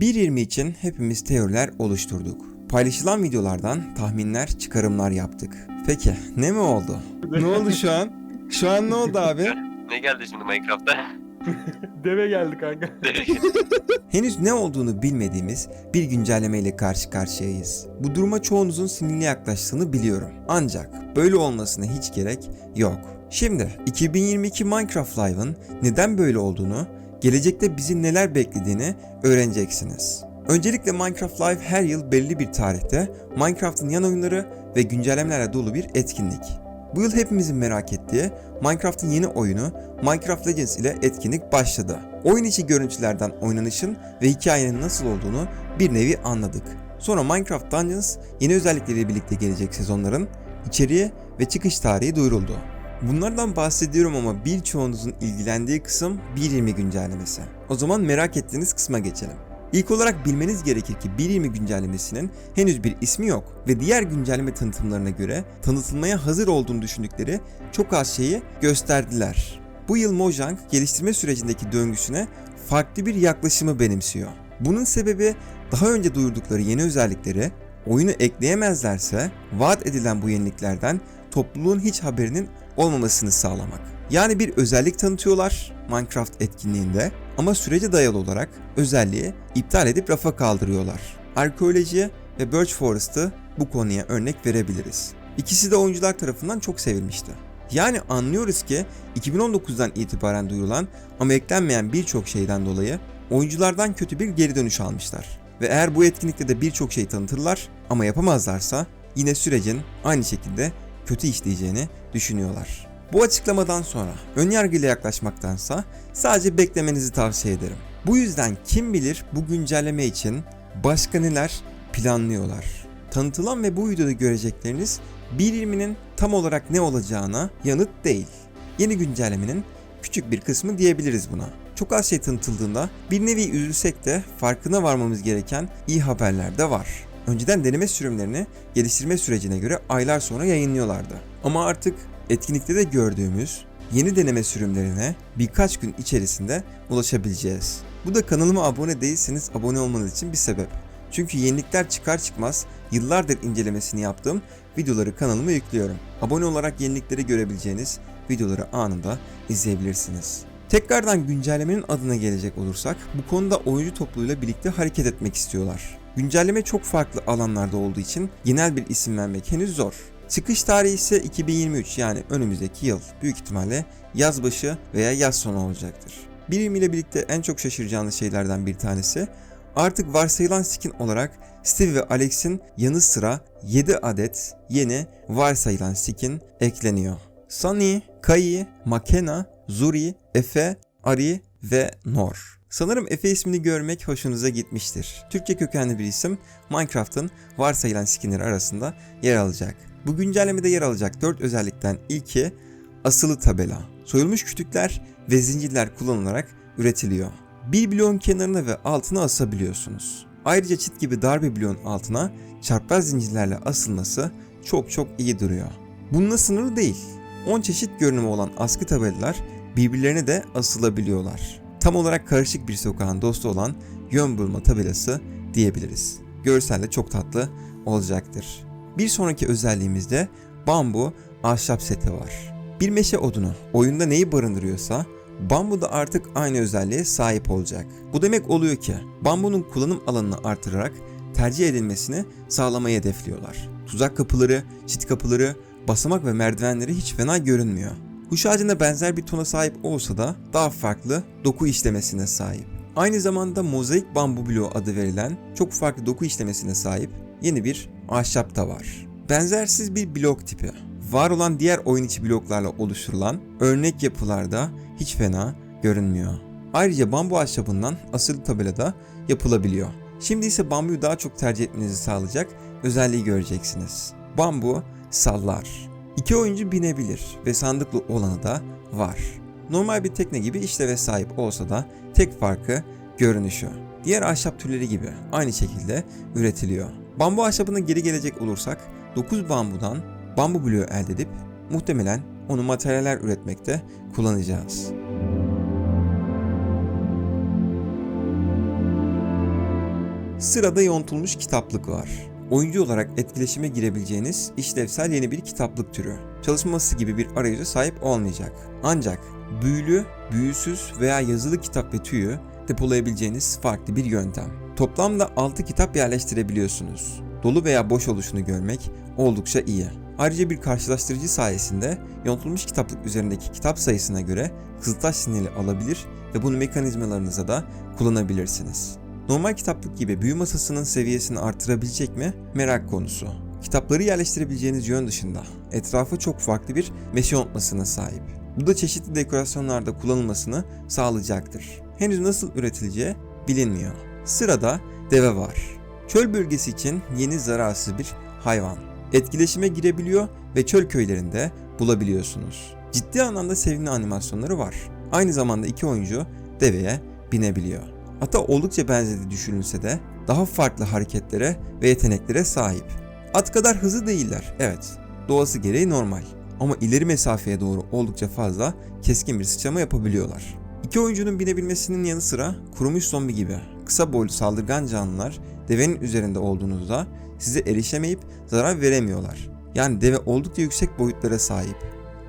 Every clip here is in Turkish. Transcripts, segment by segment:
1.20 için hepimiz teoriler oluşturduk. Paylaşılan videolardan tahminler, çıkarımlar yaptık. Peki ne mi oldu? ne oldu şu an? Şu an ne oldu abi? Ne geldi şimdi Minecraft'ta? Deve geldi kanka. Henüz ne olduğunu bilmediğimiz bir güncelleme ile karşı karşıyayız. Bu duruma çoğunuzun sinirli yaklaştığını biliyorum. Ancak böyle olmasına hiç gerek yok. Şimdi 2022 Minecraft Live'ın neden böyle olduğunu, gelecekte bizi neler beklediğini öğreneceksiniz. Öncelikle Minecraft Live her yıl belli bir tarihte Minecraft'ın yan oyunları ve güncellemelerle dolu bir etkinlik. Bu yıl hepimizin merak ettiği Minecraft'ın yeni oyunu Minecraft Legends ile etkinlik başladı. Oyun içi görüntülerden oynanışın ve hikayenin nasıl olduğunu bir nevi anladık. Sonra Minecraft Dungeons yeni özellikleriyle birlikte gelecek sezonların içeriği ve çıkış tarihi duyuruldu. Bunlardan bahsediyorum ama birçoğunuzun ilgilendiği kısım 1.20 güncellemesi. O zaman merak ettiğiniz kısma geçelim. İlk olarak bilmeniz gerekir ki 1.20 güncellemesinin henüz bir ismi yok ve diğer güncelleme tanıtımlarına göre tanıtılmaya hazır olduğunu düşündükleri çok az şeyi gösterdiler. Bu yıl Mojang geliştirme sürecindeki döngüsüne farklı bir yaklaşımı benimsiyor. Bunun sebebi daha önce duyurdukları yeni özellikleri oyunu ekleyemezlerse vaat edilen bu yeniliklerden topluluğun hiç haberinin olmamasını sağlamak. Yani bir özellik tanıtıyorlar Minecraft etkinliğinde ama sürece dayalı olarak özelliği iptal edip rafa kaldırıyorlar. Arkeoloji ve Birch Forest'ı bu konuya örnek verebiliriz. İkisi de oyuncular tarafından çok sevilmişti. Yani anlıyoruz ki 2019'dan itibaren duyurulan ama eklenmeyen birçok şeyden dolayı oyunculardan kötü bir geri dönüş almışlar. Ve eğer bu etkinlikte de birçok şey tanıtırlar ama yapamazlarsa yine sürecin aynı şekilde kötü işleyeceğini düşünüyorlar. Bu açıklamadan sonra önyargıyla yaklaşmaktansa sadece beklemenizi tavsiye ederim. Bu yüzden kim bilir bu güncelleme için başka neler planlıyorlar. Tanıtılan ve bu videoda görecekleriniz 1.20'nin tam olarak ne olacağına yanıt değil. Yeni güncellemenin küçük bir kısmı diyebiliriz buna. Çok az şey tanıtıldığında bir nevi üzülsek de farkına varmamız gereken iyi haberler de var. Önceden deneme sürümlerini geliştirme sürecine göre aylar sonra yayınlıyorlardı. Ama artık etkinlikte de gördüğümüz yeni deneme sürümlerine birkaç gün içerisinde ulaşabileceğiz. Bu da kanalıma abone değilseniz abone olmanız için bir sebep. Çünkü yenilikler çıkar çıkmaz yıllardır incelemesini yaptığım videoları kanalıma yüklüyorum. Abone olarak yenilikleri görebileceğiniz videoları anında izleyebilirsiniz. Tekrardan güncellemenin adına gelecek olursak bu konuda oyuncu topluluğuyla birlikte hareket etmek istiyorlar. Güncelleme çok farklı alanlarda olduğu için genel bir isim vermek henüz zor. Çıkış tarihi ise 2023 yani önümüzdeki yıl. Büyük ihtimalle yaz başı veya yaz sonu olacaktır. Birim ile birlikte en çok şaşıracağınız şeylerden bir tanesi artık varsayılan skin olarak Steve ve Alex'in yanı sıra 7 adet yeni varsayılan skin ekleniyor. Sunny, Kai, Makena, Zuri, Efe, Ari ve Nor. Sanırım Efe ismini görmek hoşunuza gitmiştir. Türkçe kökenli bir isim Minecraft'ın varsayılan skinleri arasında yer alacak. Bu güncellemede yer alacak 4 özellikten ilki asılı tabela. Soyulmuş kütükler ve zincirler kullanılarak üretiliyor. Bir bloğun kenarına ve altına asabiliyorsunuz. Ayrıca çit gibi dar bir bloğun altına çarpaz zincirlerle asılması çok çok iyi duruyor. Bununla sınırlı değil. 10 çeşit görünümü olan askı tabelalar birbirlerine de asılabiliyorlar. Tam olarak karışık bir sokağın dostu olan yön bulma tabelası diyebiliriz. Görselle çok tatlı olacaktır. Bir sonraki özelliğimizde bambu ahşap seti var. Bir meşe odunu oyunda neyi barındırıyorsa bambu da artık aynı özelliğe sahip olacak. Bu demek oluyor ki bambunun kullanım alanını artırarak tercih edilmesini sağlamayı hedefliyorlar. Tuzak kapıları, çit kapıları, basamak ve merdivenleri hiç fena görünmüyor. Huş ağacına benzer bir tona sahip olsa da daha farklı doku işlemesine sahip. Aynı zamanda mozaik bambu bloğu adı verilen çok farklı doku işlemesine sahip yeni bir ahşap da var. Benzersiz bir blok tipi. Var olan diğer oyun içi bloklarla oluşturulan örnek yapılarda hiç fena görünmüyor. Ayrıca bambu ahşabından asılı tabelada yapılabiliyor. Şimdi ise bambuyu daha çok tercih etmenizi sağlayacak özelliği göreceksiniz. Bambu sallar. İki oyuncu binebilir ve sandıklı olanı da var. Normal bir tekne gibi işleve sahip olsa da tek farkı görünüşü. Diğer ahşap türleri gibi aynı şekilde üretiliyor. Bambu ahşabına geri gelecek olursak 9 bambudan bambu bloğu elde edip muhtemelen onu materyaller üretmekte kullanacağız. Sırada yontulmuş kitaplık var. Oyuncu olarak etkileşime girebileceğiniz işlevsel yeni bir kitaplık türü. Çalışması gibi bir arayüze sahip olmayacak. Ancak büyülü, büyüsüz veya yazılı kitap ve tüyü depolayabileceğiniz farklı bir yöntem. Toplamda 6 kitap yerleştirebiliyorsunuz. Dolu veya boş oluşunu görmek oldukça iyi. Ayrıca bir karşılaştırıcı sayesinde yontulmuş kitaplık üzerindeki kitap sayısına göre kızıltaş sinyali alabilir ve bunu mekanizmalarınıza da kullanabilirsiniz. Normal kitaplık gibi büyü masasının seviyesini artırabilecek mi? Merak konusu. Kitapları yerleştirebileceğiniz yön dışında etrafı çok farklı bir meşe yontmasına sahip. Bu da çeşitli dekorasyonlarda kullanılmasını sağlayacaktır. Henüz nasıl üretileceği bilinmiyor. Sırada deve var. Çöl bölgesi için yeni zararsız bir hayvan. Etkileşime girebiliyor ve çöl köylerinde bulabiliyorsunuz. Ciddi anlamda sevimli animasyonları var. Aynı zamanda iki oyuncu deveye binebiliyor. Ata oldukça benzediği düşünülse de daha farklı hareketlere ve yeteneklere sahip. At kadar hızlı değiller, evet. Doğası gereği normal. Ama ileri mesafeye doğru oldukça fazla keskin bir sıçrama yapabiliyorlar. İki oyuncunun binebilmesinin yanı sıra kurumuş zombi gibi kısa boylu saldırgan canlılar devenin üzerinde olduğunuzda size erişemeyip zarar veremiyorlar. Yani deve oldukça yüksek boyutlara sahip.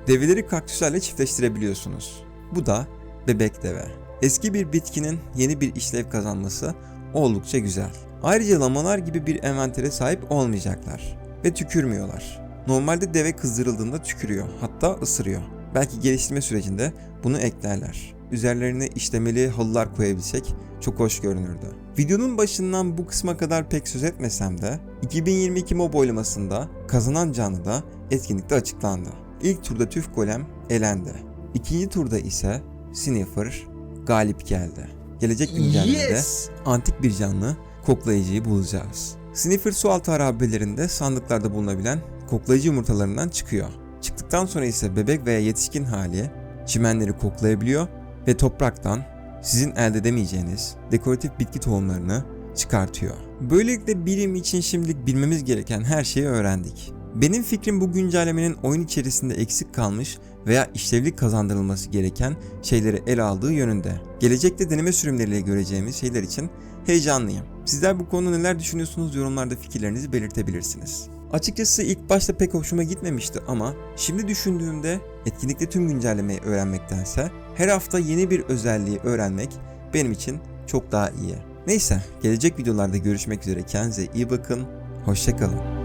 Develeri kaktüslerle çiftleştirebiliyorsunuz. Bu da bebek deve. Eski bir bitkinin yeni bir işlev kazanması oldukça güzel. Ayrıca lamalar gibi bir envantere sahip olmayacaklar ve tükürmüyorlar. Normalde deve kızdırıldığında tükürüyor, hatta ısırıyor. Belki geliştirme sürecinde bunu eklerler. Üzerlerine işlemeli halılar koyabilsek çok hoş görünürdü. Videonun başından bu kısma kadar pek söz etmesem de 2022 MOB oylamasında kazanan canlı da etkinlikte açıklandı. İlk turda TÜF Golem elendi. İkinci turda ise Sniffer galip geldi. Gelecek güncellemede antik bir canlı koklayıcıyı bulacağız. Sniffer sualtı harabelerinde sandıklarda bulunabilen koklayıcı yumurtalarından çıkıyor. Çıktıktan sonra ise bebek veya yetişkin hali çimenleri koklayabiliyor ve topraktan sizin elde edemeyeceğiniz dekoratif bitki tohumlarını çıkartıyor. Böylelikle bilim için şimdilik bilmemiz gereken her şeyi öğrendik. Benim fikrim bu güncellemenin oyun içerisinde eksik kalmış veya işlevlik kazandırılması gereken şeyleri ele aldığı yönünde. Gelecekte deneme sürümleriyle göreceğimiz şeyler için heyecanlıyım. Sizler bu konuda neler düşünüyorsunuz yorumlarda fikirlerinizi belirtebilirsiniz. Açıkçası ilk başta pek hoşuma gitmemişti ama şimdi düşündüğümde etkinlikte tüm güncellemeyi öğrenmektense her hafta yeni bir özelliği öğrenmek benim için çok daha iyi. Neyse gelecek videolarda görüşmek üzere kendinize iyi bakın, hoşçakalın.